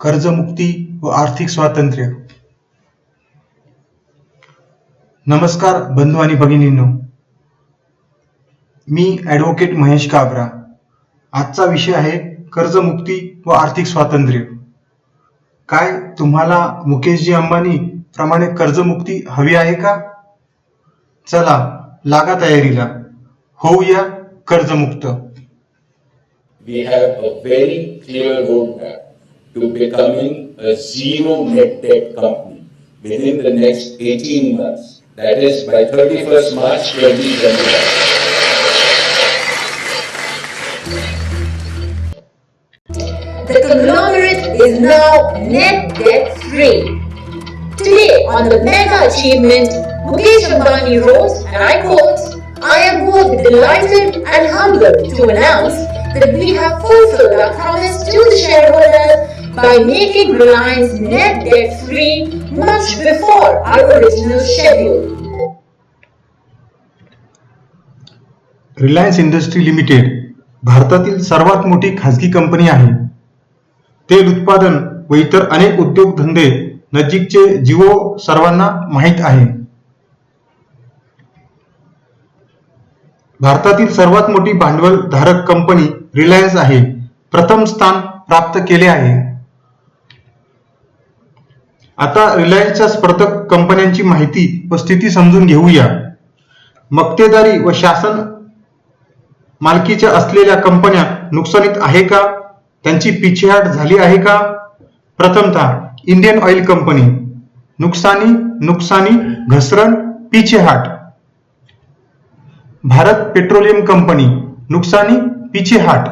कर्जमुक्ती व आर्थिक स्वातंत्र्य. नमस्कार बंधू आणि भगिनींनो. मी ॲडव्होकेट महेश काबरा. आजचा विषय आहे कर्जमुक्ती व आर्थिक स्वातंत्र्य. काय तुम्हाला मुकेशजी अंबानी प्रमाणे कर्जमुक्ती हवी आहे का? चला लागा तयारीला. होऊया कर्जमुक्त. We have a very clear roadmap. To becoming a zero net debt company within the next 18 months. That is by 31st March 2021. The conglomerate is now net debt free. Today, on the mega achievement, Mukesh Ambani rose, and I quote, I am both delighted and humbled to announce that we have fulfilled our promise to the shareholders by making Reliance net debt free much before our original schedule. Reliance industry limited भारतातील सर्वात मोठी खाजगी company आहे. तेल उत्पादन व इतर अनेक उद्योगधंदे नजीकचे जिओ सर्वांना माहीत आहे. भारतातील सर्वात मोठी भांडवल धारक कंपनी रिलायन्स आहे. प्रथम स्थान प्राप्त केले आहे. आता रिलायन्सच्या स्पर्धक कंपन्यांची माहिती व स्थिती समजून घेऊया. मक्तेदारी व शासन मालकीच्या असलेल्या कंपन्या नुकसानीत आहे का? त्यांची पिछेहाट झाली आहे का? प्रथमतः इंडियन ऑइल कंपनी नुकसानी नुकसानी घसरण पिछेहाट. भारत पेट्रोलियम कंपनी नुकसानी पिछेहाट.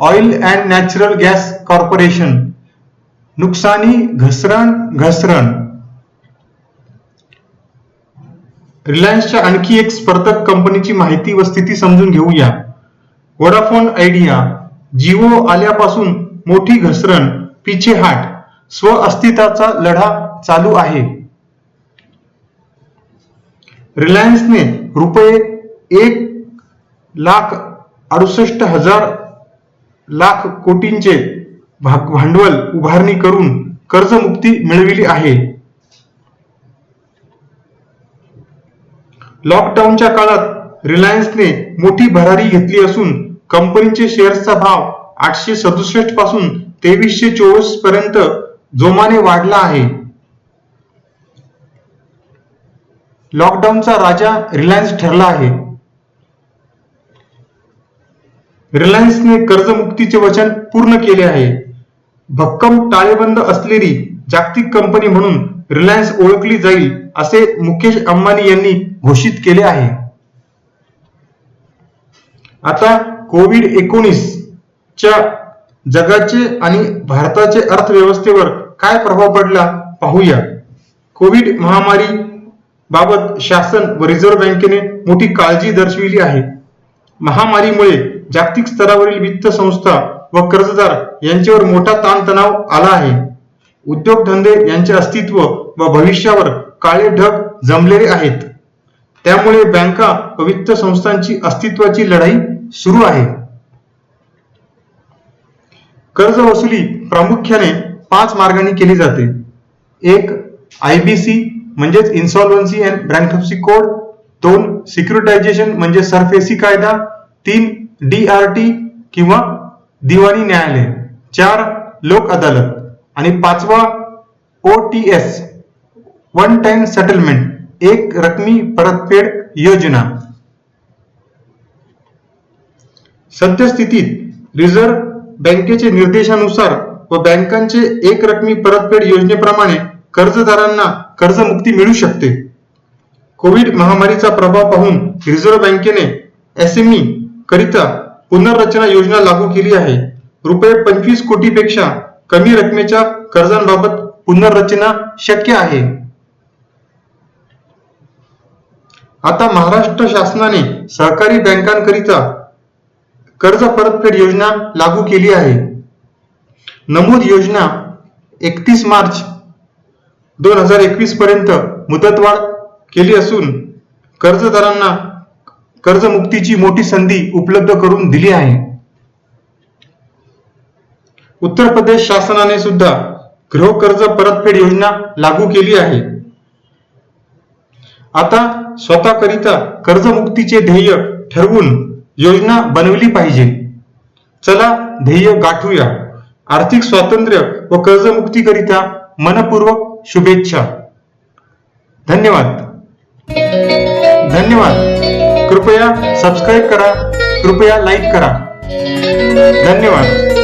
Oil and natural gas corporation नुकसानी घसरण घसरण रिलायन्सच्या आणखी एक स्पर्धक कंपनीची माहिती व स्थिती समजून घेऊया. वोडाफोन आयडिया जिओ आल्यापासून मोठी घसरण पिछेहाट स्व अस्तित्वाचा लढा चालू आहे. रिलायन्सने रुपये एक लाख अडुसष्ट हजार लाख कोटींचे भांडवल उभारणी करून कर्जमुक्ती मिळविली आहे. लॉकडाऊनच्या काळात रिलायन्सने मोठी भरारी घेतली असून कंपनीचे शेअर्सचा भाव आठशे सदुसष्टपासून तेवीसशे चोवीसपर्यंत जोमाने वाढला आहे. लॉकडाऊनचा राजा रिलायन्स ठरला आहे. रिलायन्सने कर्जमुक्तीचे वचन पूर्ण केले आहे. भक्कम ताळेबंद असलेली जागतिक कंपनी म्हणून रिलायन्स ओळखली जाईल असे मुकेश अंबानी यांनी घोषित केले आहे. आता कोविड एकोणीस च्या जगाचे आणि भारताचे अर्थव्यवस्थेवर काय प्रभाव पडला पाहूया. कोविड महामारी बाबत शासन व रिझर्व्ह बँकेने मोठी काळजी दर्शविली आहे. महामारीमुळे जागतिक स्तरावरील वित्त संस्था व कर्जदार यांच्यावर मोठा ताणतणाव आला आहे. उद्योगधंदे यांचे अस्तित्व व भविष्यावर काळे ढग जमलेले आहेत. त्यामुळे बँका व वित्त संस्थांची अस्तित्वाची लढाई सुरू आहे. कर्ज वसुली प्रामुख्याने पाच मार्गांनी केली जाते. एक आयबीसी म्हणजेच इन्सॉल्वन्सी अँड बँक्रप्सी कोड दोन सिक्युरिटायझेशन म्हणजे सरफेसी कायदा. तीन डी आर टी किंवा दिवाणी न्यायालय चार लोक अदालत आणि पाचवा O T S one time settlement एक रकमी परतफेड योजना. सद्यस्थितीत रिझर्व्ह बँकेचे निर्देशानुसार व बँकांचे एक रकमी परतफेड योजनेप्रमाणे कर्जदारांना कर्जमुक्ती मिळू शकते. कोविड महामारीचा प्रभाव पाहून रिझर्व्ह बँकेने एसएमई करिता पुनर्रचना योजना लागू केली आहे. रुपये पंचवीस कोटीपेक्षा कमी रकमेच्या कर्जांबाबत पुनर्रचना शक्य आहे. आता महाराष्ट्र शासनाने सहकारी बँकांकरिता कर्ज परतफेड योजना लागू केली आहे. नमूद योजना एकतीस मार्च दोन हजार एकवीस पर्यंत मुदतवाढ केली असून कर्जदारांना कर्जमुक्तीची मोठी संधी उपलब्ध करून दिली आहे. उत्तर प्रदेश शासनाने सुद्धा गृहकर्ज परतफेड योजना लागू केली आहे. आता स्वतःकरिता कर्जमुक्तीचे ध्येय ठरवून योजना बनवली पाहिजे. चला ध्येय गाठूया. आर्थिक स्वातंत्र्य व कर्जमुक्तीकरिता मनपूर्वक शुभेच्छा. धन्यवाद. धन्यवाद. कृपया सबस्क्राईब करा. कृपया लाईक करा. धन्यवाद.